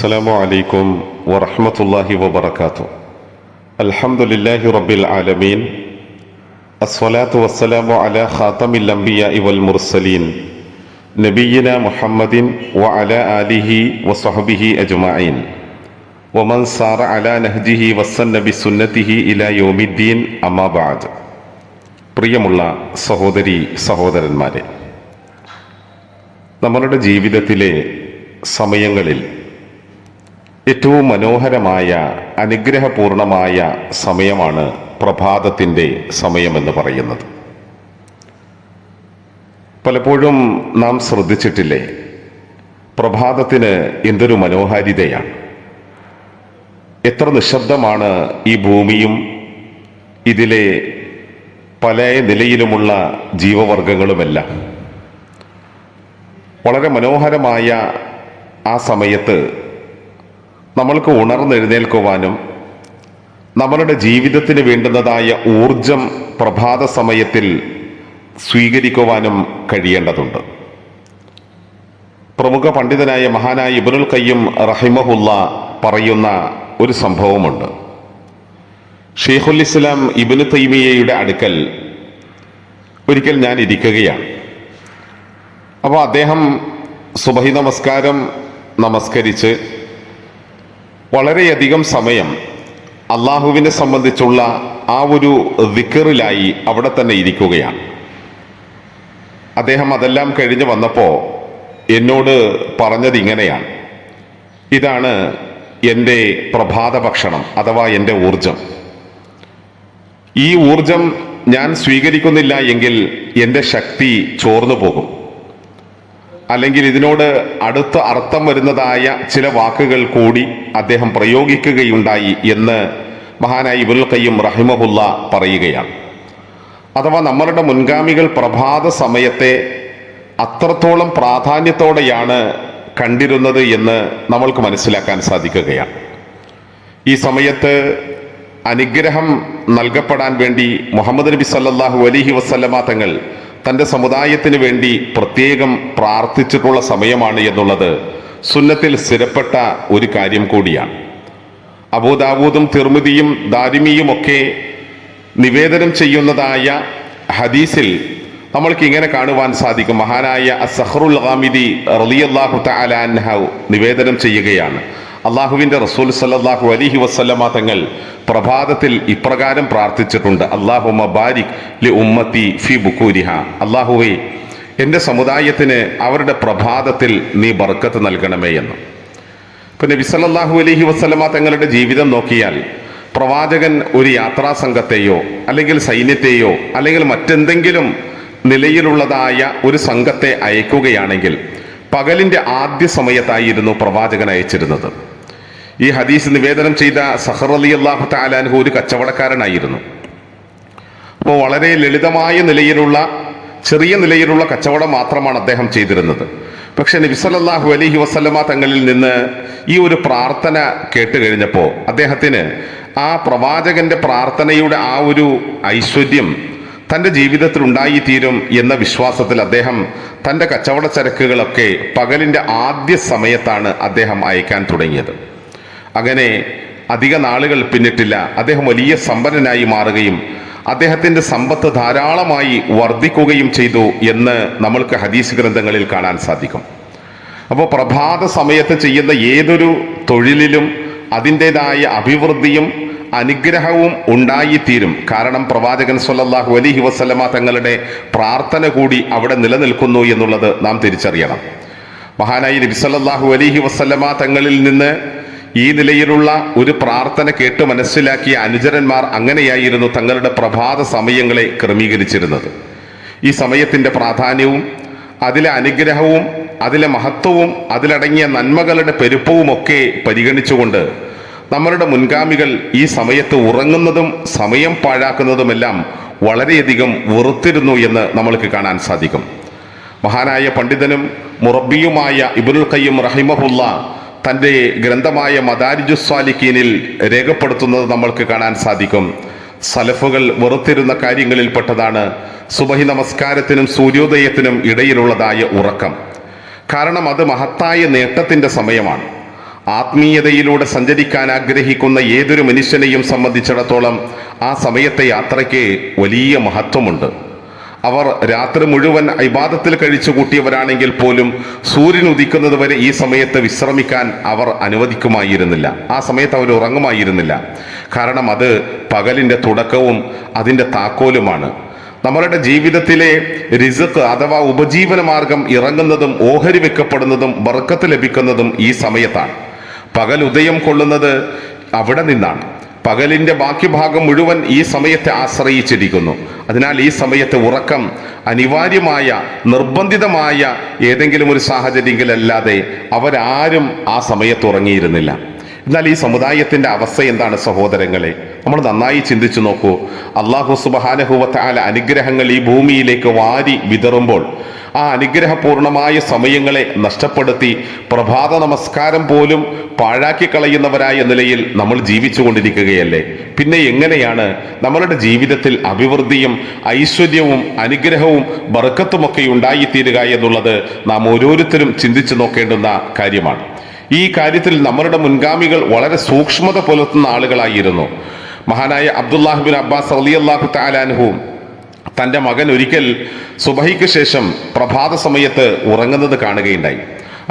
السلام عليكم ورحمة الله وبركاته الحمد لله رب العالمين الصلاة والسلام على خاتم الأنبياء والمرسلين نبينا محمد وعلى آله وصحبه أجمعين ومن سار على نهجه وسن بسنته إلى يوم الدين أما بعد പ്രിയമുള്ള സഹോദരി സഹോദരന്മാരെ നമ്മളുടെ ജീവിതത്തിലെ സമയങ്ങളിൽ ഏറ്റവും മനോഹരമായ അനുഗ്രഹപൂർണമായ സമയമാണ് പ്രഭാതത്തിന്റെ സമയമെന്ന് പറയുന്നത്. പലപ്പോഴും നാം ശ്രദ്ധിച്ചിട്ടില്ലേ പ്രഭാതത്തിന് എന്തൊരു മനോഹാരിതയാണ്. എത്ര നിശബ്ദമാണ് ഈ ഭൂമിയും ഇതിലെ പല നിലയിലുമുള്ള ജീവവർഗങ്ങളുമെല്ലാം വളരെ മനോഹരമായ ആ സമയത്ത് നമ്മൾക്ക് ഉണർന്നെഴുന്നേൽക്കുവാനും നമ്മളുടെ ജീവിതത്തിന് വേണ്ടുന്നതായ ഊർജം പ്രഭാത സമയത്തിൽ സ്വീകരിക്കുവാനും കഴിയേണ്ടതുണ്ട്. പ്രമുഖ പണ്ഡിതനായ മഹാനായ ഇബുനുൽ കയ്യും റഹിമഹുല്ല പറയുന്ന ഒരു സംഭവമുണ്ട്. ഷെയ്ഖുൽ ഇസ്ലാം ഇബിന് തൈമിയയുടെ അടുക്കൽ ഒരിക്കൽ ഞാൻ ഇരിക്കുകയാണ്. അപ്പോൾ അദ്ദേഹം സുബഹി നമസ്കാരം നമസ്കരിച്ച് വളരെയധികം സമയം അള്ളാഹുവിനെ സംബന്ധിച്ചുള്ള ആ ഒരു വിക്കറിലായി അവിടെ തന്നെ ഇരിക്കുകയാണ്. അദ്ദേഹം അതെല്ലാം കഴിഞ്ഞ് വന്നപ്പോൾ എന്നോട് പറഞ്ഞത് ഇങ്ങനെയാണ്. ഇതാണ് എന്റെ പ്രഭാത ഭക്ഷണം അഥവാ എന്റെ ഊർജം ഈ ഊർജം ഞാൻ സ്വീകരിക്കുന്നില്ല എങ്കിൽ എന്റെ ശക്തി ചോർന്നു പോകും. അല്ലെങ്കിൽ ഇതിനോട് അടുത്ത അർത്ഥം വരുന്നതായ ചില വാക്കുകൾ കൂടി അദ്ദേഹം പ്രയോഗിക്കുകയുണ്ടായി എന്ന് മഹാനായ ഇബുൽ കയ്യം റഹിമഹുല്ല പറയുകയാണ്. അഥവാ നമ്മളുടെ മുൻഗാമികൾ പ്രഭാത സമയത്തെ അത്രത്തോളം പ്രാധാന്യത്തോടെയാണ് കണ്ടിരുന്നത് എന്ന് നമ്മൾക്ക് മനസ്സിലാക്കാൻ സാധിക്കുകയാണ്. ഈ സമയത്ത് അനുഗ്രഹം നൽകപ്പെടാൻ വേണ്ടി മുഹമ്മദ് നബി സല്ലാഹു അലൈഹി വസല്ലമ തങ്ങൾ തന്റെ സമുദായത്തിന് വേണ്ടി പ്രത്യേകം പ്രാർത്ഥിച്ചിട്ടുള്ള സമയമാണ് എന്നുള്ളത് സുന്നത്തിൽ സ്ഥിരപ്പെട്ട ഒരു കാര്യം കൂടിയാണ്. അബൂദാവൂദും തിർമിതിയും ദാരിമിയും ഒക്കെ നിവേദനം ചെയ്യുന്നതായ ഹദീസിൽ നമ്മൾക്ക് ഇങ്ങനെ കാണുവാൻ സാധിക്കും. മഹാനായ സഹറുൽ ഹാമിദി റളിയല്ലാഹു തആല അൻഹു നിവേദനം ചെയ്യുകയാണ്. അള്ളാഹുവിന്റെ റസൂൽ സല്ലാഹു അലിഹി വസ്ലമ തങ്ങൾ പ്രഭാതത്തിൽ ഇപ്രകാരം പ്രാർത്ഥിച്ചിട്ടുണ്ട്. അള്ളാഹു ബാരിക് ലി ഉമ്മത്തി ഫി ബുക്കൂരിഹ അള്ളാഹുവെ എന്റെ സമുദായത്തിന് അവരുടെ പ്രഭാതത്തിൽ നീ ബർക്കത്ത് നൽകണമേ എന്ന്. ഇപ്പം നബി സല്ലല്ലാഹു അലൈഹി വസല്ലമ തങ്ങളുടെ ജീവിതം നോക്കിയാൽ പ്രവാചകൻ ഒരു യാത്രാ സംഘത്തെയോ അല്ലെങ്കിൽ സൈന്യത്തെയോ അല്ലെങ്കിൽ മറ്റെന്തെങ്കിലും നിലയിലുള്ളതായ ഒരു സംഘത്തെ അയക്കുകയാണെങ്കിൽ പകലിന്റെ ആദ്യ സമയത്തായിരുന്നു പ്രവാചകൻ അയച്ചിരുന്നത്. ഈ ഹദീസ് നിവേദനം ചെയ്ത സഹർ അലി അള്ളാഹു താലാൻഹു ഒരു കച്ചവടക്കാരനായിരുന്നു. അപ്പോൾ വളരെ ലളിതമായ നിലയിലുള്ള ചെറിയ നിലയിലുള്ള കച്ചവടം മാത്രമാണ് അദ്ദേഹം ചെയ്തിരുന്നത്. പക്ഷെ നബിസലല്ലാഹു അലഹി വസ്ലമ തങ്ങളിൽ നിന്ന് ഈ ഒരു പ്രാർത്ഥന കേട്ട് കഴിഞ്ഞപ്പോൾ അദ്ദേഹത്തിന് ആ പ്രവാചകന്റെ പ്രാർത്ഥനയുടെ ആ ഒരു ഐശ്വര്യം തന്റെ ജീവിതത്തിൽ ഉണ്ടായിത്തീരും എന്ന വിശ്വാസത്തിൽ അദ്ദേഹം തന്റെ കച്ചവട ചരക്കുകളൊക്കെ പകലിന്റെ ആദ്യ സമയത്താണ് അദ്ദേഹം അയക്കാൻ തുടങ്ങിയത്. അങ്ങനെ അധിക നാളുകൾ പിന്നിട്ടില്ല. അദ്ദേഹം വലിയ സമ്പന്നനായി മാറുകയും അദ്ദേഹത്തിന്റെ സമ്പത്ത് ധാരാളമായി വർദ്ധിക്കുകയും ചെയ്തു എന്ന് നമ്മൾക്ക് ഹദീസ് ഗ്രന്ഥങ്ങളിൽ കാണാൻ സാധിക്കും. അപ്പോൾ പ്രഭാത സമയത്ത് ചെയ്യുന്ന ഏതൊരു തൊഴിലിലും അതിന്റെതായ അഭിവൃദ്ധിയും അനുഗ്രഹവും ഉണ്ടായിത്തീരും. കാരണം പ്രവാചകൻ സൊല്ലാഹു അലൈഹി വസ്ലമ തങ്ങളുടെ പ്രാർത്ഥന കൂടി അവിടെ നിലനിൽക്കുന്നു എന്നുള്ളത് നാം തിരിച്ചറിയണം. മഹാനായി നബി സല്ലല്ലാഹു അലൈഹി വസല്ലമ തങ്ങളിൽ നിന്ന് ഈ നിലയിലുള്ള ഒരു പ്രാർത്ഥന കേട്ട് മനസ്സിലാക്കിയ അനുചരന്മാർ അങ്ങനെയായിരുന്നു തങ്ങളുടെ പ്രഭാത സമയങ്ങളെ ക്രമീകരിച്ചിരുന്നത്. ഈ സമയത്തിന്റെ പ്രാധാന്യവും അതിലെ അനുഗ്രഹവും അതിലെ മഹത്വവും അതിലടങ്ങിയ നന്മകളുടെ പെരുപ്പവും ഒക്കെ പരിഗണിച്ചുകൊണ്ട് നമ്മളുടെ മുൻഗാമികൾ ഈ സമയത്ത് ഉറങ്ങുന്നതും സമയം പാഴാക്കുന്നതുമെല്ലാം വളരെയധികം വെറുത്തിരുന്നു എന്ന് നമ്മൾക്ക് കാണാൻ സാധിക്കും. മഹാനായ പണ്ഡിതനും മുറബിയുമായ ഇബുൽ കയ്യും റഹിമഹുല്ല തന്റെ ഗ്രന്ഥമായ മദാരിജുസ്വാലിക്കീനിൽ രേഖപ്പെടുത്തുന്നത് നമ്മൾക്ക് കാണാൻ സാധിക്കും. സലഫുകൾ വെറുത്തിരുന്ന കാര്യങ്ങളിൽപ്പെട്ടതാണ് സുബഹി നമസ്കാരത്തിനും സൂര്യോദയത്തിനും ഇടയിലുള്ളതായ ഉറക്കം. കാരണം അത് മഹത്തായ നേട്ടത്തിന്റെ സമയമാണ്. ആത്മീയതയിലൂടെ സഞ്ചരിക്കാൻ ആഗ്രഹിക്കുന്ന ഏതൊരു മനുഷ്യനെയും സംബന്ധിച്ചിടത്തോളം ആ സമയത്തെ യാത്രയ്ക്ക് വലിയ മഹത്വമുണ്ട്. അവർ രാത്രി മുഴുവൻ ഇബാദത്തിൽ കഴിച്ചു കൂട്ടിയവരാണെങ്കിൽ പോലും സൂര്യൻ ഉദിക്കുന്നത് വരെ ഈ സമയത്ത് വിശ്രമിക്കാൻ അവർ അനുവദിക്കുമായിരുന്നില്ല. ആ സമയത്ത് അവർ ഉറങ്ങുമായിരുന്നില്ല. കാരണം അത് പകലിന്റെ തുടക്കവും അതിന്റെ താക്കോലുമാണ്. നമ്മളുടെ ജീവിതത്തിലെ റിസക്ക് അഥവാ ഉപജീവന മാർഗം ഇറങ്ങുന്നതും ഓഹരി വെക്കപ്പെടുന്നതും ബർക്കത്ത് ലഭിക്കുന്നതും ഈ സമയത്താണ്. പകൽ ഉദയം കൊള്ളുന്നത് അവിടെ നിന്നാണ്. പകലിന്റെ ബാക്കി ഭാഗം മുഴുവൻ ഈ സമയത്തെ ആശ്രയിച്ചിരിക്കുന്നു. അതിനാൽ ഈ സമയത്തെ ഉറക്കം അനിവാര്യമായ നിർബന്ധിതമായ ഏതെങ്കിലും ഒരു സാഹചര്യങ്ങളല്ലാതെ അവരാരും ആ സമയത്ത് ഉറങ്ങിയിരുന്നില്ല. എന്നാൽ ഈ സമുദായത്തിന്റെ അവസ്ഥ എന്താണ് സഹോദരങ്ങളെ? നമ്മൾ നന്നായി ചിന്തിച്ചു നോക്കൂ. അള്ളാഹു സുബാനഹുവത്താല അനുഗ്രഹങ്ങൾ ഈ ഭൂമിയിലേക്ക് വാരി വിതറുമ്പോൾ ആ അനുഗ്രഹപൂർണമായ സമയങ്ങളെ നഷ്ടപ്പെടുത്തി പ്രഭാത നമസ്കാരം പോലും പാഴാക്കി കളയുന്നവരായ നിലയിൽ നമ്മൾ ജീവിച്ചു കൊണ്ടിരിക്കുകയല്ലേ പിന്നെ എങ്ങനെയാണ് നമ്മളുടെ ജീവിതത്തിൽ അഭിവൃദ്ധിയും ഐശ്വര്യവും അനുഗ്രഹവും ബർക്കത്തുമൊക്കെ ഉണ്ടായിത്തീരുക എന്നുള്ളത് നാം ഓരോരുത്തരും ചിന്തിച്ചു നോക്കേണ്ടുന്ന കാര്യമാണ്. ഈ കാര്യത്തിൽ നമ്മളുടെ മുൻഗാമികൾ വളരെ സൂക്ഷ്മത പുലർത്തുന്ന ആളുകളായിരുന്നു. മഹാനായ അബ്ദുല്ലാഹിബിൻ അബ്ബാസ് അലിയല്ലാഹു താലാൻഹു തന്റെ മകൻ ഒരിക്കൽ സുബഹിക്ക് ശേഷം പ്രഭാത സമയത്ത് ഉറങ്ങുന്നത് കാണുകയുണ്ടായി.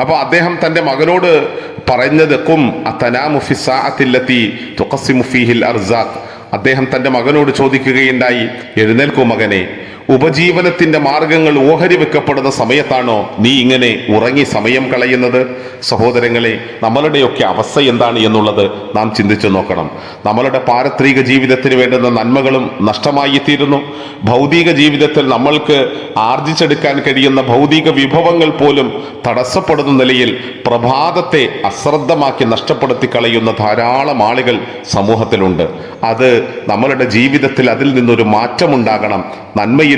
അപ്പോൾ അദ്ദേഹം തന്റെ മകനോട് പറഞ്ഞത് കും അത്തനാമുഫിസാഅത്തില്ലത്തി തുഖസിമുഫീഹിൽ അർസാഖ്. അദ്ദേഹം തന്റെ മകനോട് ചോദിക്കുകയുണ്ടായി എഴുന്നേൽക്കൂ മകനെ ഉപജീവനത്തിന്റെ മാർഗങ്ങൾ ഓഹരി വെക്കപ്പെടുന്ന സമയത്താണോ നീ ഇങ്ങനെ ഉറങ്ങി സമയം കളയുന്നത്? സഹോദരങ്ങളെ നമ്മളുടെയൊക്കെ അവസ്ഥ എന്താണ് എന്നുള്ളത് നാം ചിന്തിച്ചു നോക്കണം. നമ്മളുടെ പാരത്രിക ജീവിതത്തിന് വേണ്ടുന്ന നന്മകളും നഷ്ടമായി തീരുന്നു ഭൗതിക ജീവിതത്തിൽ നമ്മൾക്ക് ആർജിച്ചെടുക്കാൻ കഴിയുന്ന ഭൗതിക വിഭവങ്ങൾ പോലും തടസ്സപ്പെടുന്ന നിലയിൽ പ്രഭാതത്തെ അശ്രദ്ധമാക്കി നഷ്ടപ്പെടുത്തി കളയുന്ന ധാരാളം ആളുകൾ സമൂഹത്തിലുണ്ട്. അത് നമ്മളുടെ ജീവിതത്തിൽ അതിൽ നിന്നൊരു മാറ്റമുണ്ടാകണം.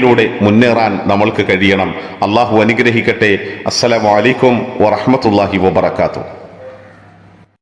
നന്മയിലൂടെ മുന്നേറാൻ നമ്മൾക്ക് കഴിയണം. അള്ളാഹു അനുഗ്രഹിക്കട്ടെ. അസ്സലാമലൈക്കും വറഹമത്തല്ലാഹി വബർക്കാത്തു